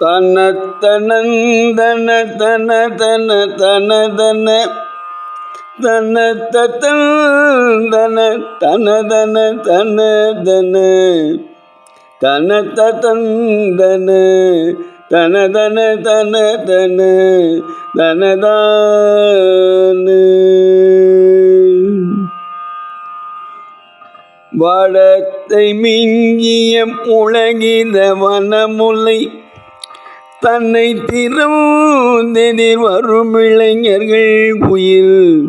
தன தனந்தன தன தன தன தன தன தந்தன தன தன தன தன தன தத்தந்தன தன தன தன தன தனதான. வடத்தை மிஞ்சிய உலகித வனமுலை தன்னை திறந்தெதிர் வரும் இளைஞர்கள் குயில்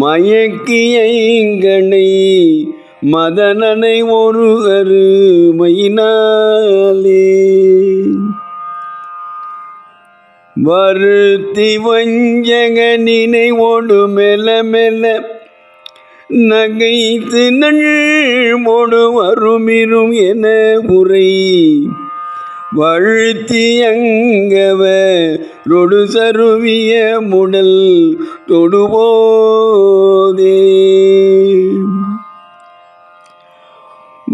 மயக்கியங்கனை மதனனை ஒரு அருமையினாலே. வருத்தி வஞ்சக நினைவோடு மெல்ல மெல்ல நகைத்து நண்போடு வருமிரும் என உரை. வழுத்தியங்கவ ரொடு சருவிய முடல் தொடுபோதே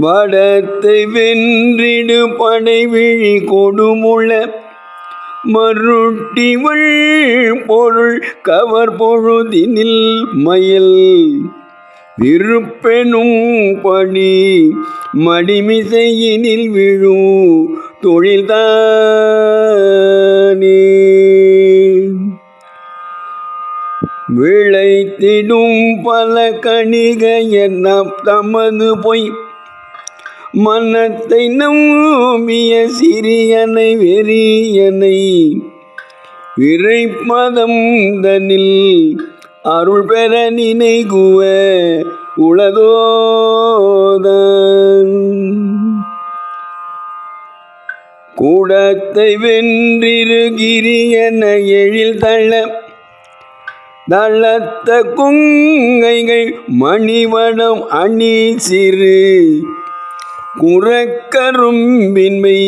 வடத்தை வென்றிடு படைவிழி கொடுமுள மருட்டிவள் பொருள் கவர் பொழுதினில் மயில். விருப்பெனும் படி மடிமிசையினில் விழும் தொழில்தானே? விளைத்திடும் பல கணிக என்ன தமது பொய். மனத்தை நம்பிய சிறியனை வெறியனை. விரைப்பதம் தனில் அருள் பெற நினைகுவ உளதோதான். கூடத்தை வென்றிருகிரியன எழில் தள்ள. தளத்த குங்கைகள் மணிவனம் அணி சிறு குறக்கரும்பின்மை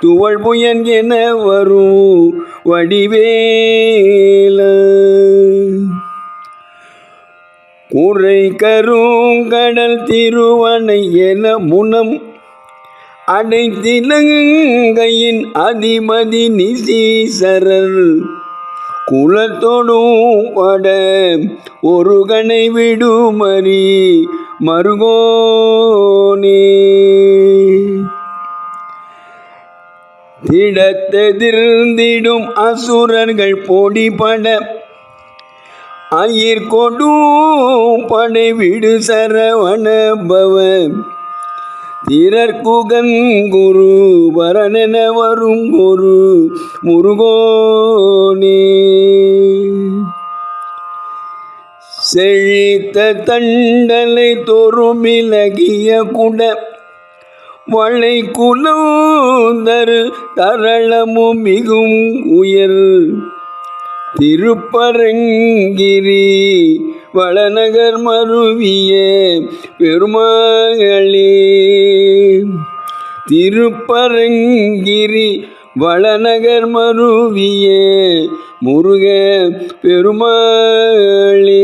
துவள் புயன் என வரும் வடிவேல. குறை கருங்கடல் திருவனை என முனம் அடைத்திலங்கையின் அதிபதி நிசீசரர். குலத்தொடும் பட ஒரு கணை விடுமறி மருகோனே. திடத்தெதிர்ந்திடும் அசுரர்கள் பொடிபட அயிர் கொடும் படை விடு சரவணபவன் பவன் திரற்குகன் குரு வரனென வரும் ஒரு முருகோனே. செழித்த தண்டலை தொறுமிலகிய குட வளை குலந்தரு தரளமும் மிகும் உயர் திருப்பரங்கிரி வளநகர் மருவிய பெருமாளே. திருப்பரங்கிரி வளநகர் மருவிய முருக பெருமாளே.